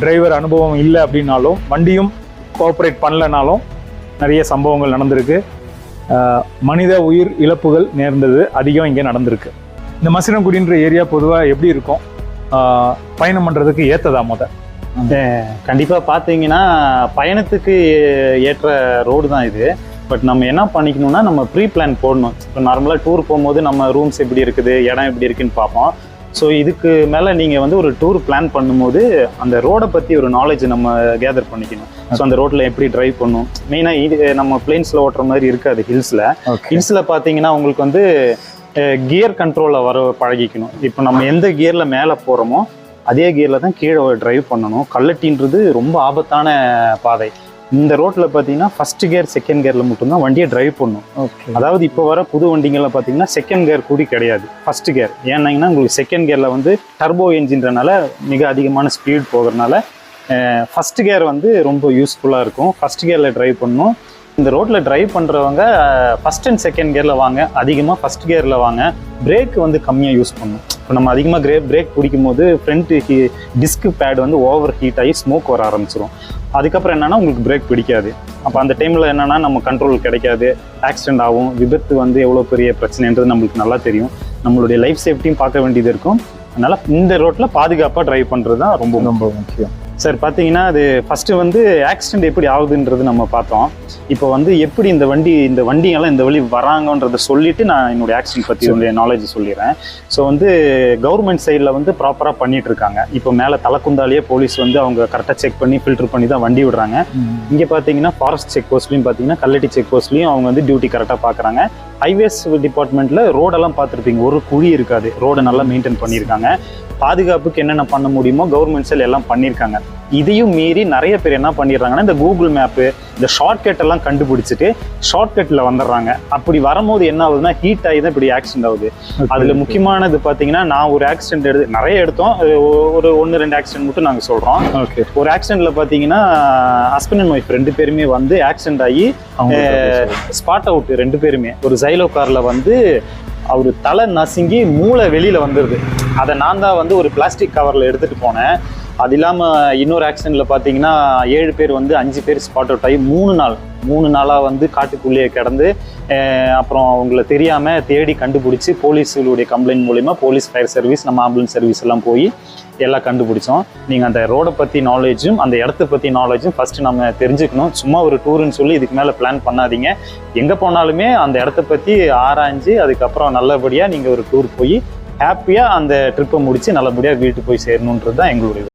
Driver அனுபவம் இல்லை அப்படின்னாலும் வண்டியும் கோஆப்ரேட் பண்ணலனாலும் நிறைய சம்பவங்கள் நடந்திருக்கு. மனித உயிர் இழப்புகள் நேர்ந்தது அதிகம் இங்கே நடந்திருக்கு. இந்த மசினங்குடின்ற ஏரியா பொதுவாக எப்படி இருக்கும்? பயணம் பண்ணுறதுக்கு ஏற்றதா முத? கண்டிப்பாக பார்த்தீங்கன்னா பயணத்துக்கு ஏற்ற ரோடு தான் இது. பட் நம்ம என்ன பண்ணிக்கணும்னா நம்ம ப்ரீ பிளான் போடணும். இப்போ நார்மலாக டூர் போகும்போது நம்ம ரூம்ஸ் எப்படி இருக்குது இடம் எப்படி இருக்குன்னு பார்ப்போம். ஸோ இதுக்கு மேலே நீங்கள் வந்து ஒரு டூர் பிளான் பண்ணும்போது அந்த ரோடை பற்றி ஒரு நாலேஜ் நம்ம கேதர் பண்ணிக்கணும். ஸோ அந்த ரோட்டில் எப்படி டிரைவ் பண்ணணும்? மெயினாக இது நம்ம பிளேன்ஸில் ஓட்டுற மாதிரி இருக்காது ஹில்ஸில் ஹில்ஸில் பார்த்தீங்கன்னா உங்களுக்கு வந்து கியர் கண்ட்ரோலில் வர பழகிக்கணும். இப்போ நம்ம எந்த கியரில் மேலே போகிறோமோ அதே கியரில் தான் கீழே டிரைவ் பண்ணணும். கல்லட்டின்றது ரொம்ப ஆபத்தான பாதை. இந்த ரோட்டில் பார்த்தீங்கன்னா ஃபர்ஸ்ட் கியர் செகண்ட் கியரில் மட்டும்தான் வண்டியை டிரைவ் பண்ணணும். ஓகே அதாவது இப்போ வர புது வண்டிங்கள்ல பார்த்தீங்கன்னா செகண்ட் கியர் கூடி கிடையாது. ஃபர்ஸ்ட் கியர் ஏன்னாங்கன்னா உங்களுக்கு செகண்ட் கியரில் வந்து டர்போ என்ஜின்றனால மிக அதிகமான ஸ்பீட் போகிறதுனால ஃபர்ஸ்ட் கியர் வந்து ரொம்ப யூஸ்ஃபுல்லாக இருக்கும். ஃபர்ஸ்ட் கியரில் டிரைவ் பண்ணணும். இந்த ரோட்டில் டிரைவ் பண்ணுறவங்க ஃபர்ஸ்ட் அண்ட் செகண்ட் கியரில் வாங்க. அதிகமாக ஃபர்ஸ்ட் கியரில் வாங்க. பிரேக் வந்து கம்மியாக யூஸ் பண்ணணும். இப்போ நம்ம அதிகமாக கிரே பிரேக் பிடிக்கும் போது ஃப்ரண்ட் டிஸ்க் பேட் வந்து ஓவர் ஹீட் ஆகி ஸ்மோக் வர ஆரம்பிச்சிரும். அதுக்கப்புறம் என்னென்னா உங்களுக்கு பிரேக் பிடிக்காது. அப்போ அந்த டைமில் என்னென்னா நம்ம கண்ட்ரோல் கிடைக்காது. ஆக்சிடென்ட் ஆகும். விபத்து வந்து எவ்வளோ பெரிய பிரச்சனைன்றது நம்மளுக்கு நல்லா தெரியும். நம்மளுடைய லைஃப் சேஃப்டியும் பார்க்க வேண்டியது இருக்கும். அதனால் இந்த ரோட்டில் பாதுகாப்பாக டிரைவ் பண்ணுறது தான் ரொம்ப ரொம்ப முக்கியம். சார் பார்த்தீங்கன்னா அது ஃபஸ்ட்டு வந்து ஆக்சிடென்ட் எப்படி ஆகுதுன்றது நம்ம பார்த்தோம். இப்போ வந்து எப்படி இந்த வண்டி இந்த வண்டிங்கெல்லாம் இந்த வழி வராங்கன்றத சொல்லிட்டு நான் என்னுடைய ஆக்சிடென்ட் பற்றி என்னுடைய நாலேஜ் சொல்லிடுறேன். ஸோ வந்து கவர்மெண்ட் சைடில் வந்து ப்ராப்பராக பண்ணிட்டு இருக்காங்க. இப்போ மேலே தலைக்குந்தாலேயே போலீஸ் வந்து அவங்க கரெக்டாக செக் பண்ணி ஃபில்டர் பண்ணி தான் வண்டி விடுறாங்க. இங்கே பார்த்தீங்கன்னா ஃபாரஸ்ட் செக் போஸ்ட்லையும் பார்த்தீங்கன்னா கல்லட்டி செக் போஸ்ட்லையும் அவங்க வந்து டியூட்டி கரெக்டாக பார்க்குறாங்க. ஹைவேஸ் டிபார்ட்மெண்ட்டில் ரோடெல்லாம் பார்த்துருப்பீங்க. ஒரு குழி இருக்காது. ரோடை நல்லா மெயின்டைன் பண்ணியிருக்காங்க. பாதுகாப்புக்கு என்னென்ன பண்ண முடியுமோ கவர்மெண்ட் சைடில் எல்லாம் பண்ணியிருக்காங்க. இதையும் மீறி நிறைய பேர் என்ன பண்ணிடுறாங்கன்னா இந்த கூகுள் மேப்பு இந்த ஷார்ட்கட் எல்லாம் கண்டுபிடிச்சிட்டு ஷார்ட்கட்டில் வந்துடுறாங்க. அப்படி வரும்போது என்ன ஆகுதுன்னா ஹீட் ஆகி தான் இப்படி ஆக்சிடென்ட் ஆகுது. அதில் முக்கியமானது பார்த்தீங்கன்னா நான் ஒரு ஆக்சிடென்ட் எடுத்து நிறைய எடுத்தோம். ஒரு ஒன்று ரெண்டு ஆக்சிடென்ட் மட்டும் நாங்கள் சொல்கிறோம் ஓகே ஒரு ஆக்சிடென்ட்ல பார்த்தீங்கன்னா ஹஸ்பண்ட் அண்ட் ஒய்ஃப் ரெண்டு பேருமே வந்து ஆக்சிடென்ட் ஆகி ஸ்பாட் அவுட் ரெண்டு பேருமே. ஒரு ஜைலோ கார்ல வந்து அவர் தலை நசுங்கி மூளை வெளியில் வந்துடுது அதை நான் தான் வந்து ஒரு பிளாஸ்டிக் கவரில் எடுத்துகிட்டு போனேன். அது இல்லாமல் இன்னொரு ஆக்சிடெண்ட்டில் பார்த்தீங்கன்னா ஏழு பேர் வந்து அஞ்சு பேர் ஸ்பாட் அவுட் ஆகி மூணு நாள் மூணு நாளாக வந்து காட்டுக்குள்ளேயே கிடந்து அப்புறம் அவங்கள தெரியாமல் தேடி கண்டுபிடிச்சி போலீஸுடைய கம்ப்ளைண்ட் மூலிமா போலீஸ் ஃபயர் சர்வீஸ் நம்ம ஆம்புலன்ஸ் சர்வீஸ் எல்லாம் போய் எல்லாம் கண்டுபிடிச்சோம். நீங்கள் அந்த ரோடை பற்றி நாலேஜும் அந்த இடத்த பற்றி நாலேஜும் ஃபஸ்ட்டு நம்ம தெரிஞ்சுக்கணும். சும்மா ஒரு டூருன்னு சொல்லி இதுக்கு மேலே பிளான் பண்ணாதீங்க. எங்கே போனாலுமே அந்த இடத்த பற்றி ஆராய்ஞ்சு அதுக்கப்புறம் நல்லபடியாக நீங்கள் ஒரு டூர் போய் ஹாப்பியாக அந்த ட்ரிப்பை முடித்து நல்லபடியாக வீட்டுக்கு போய் சேரணுன்றது தான் எங்களுடைய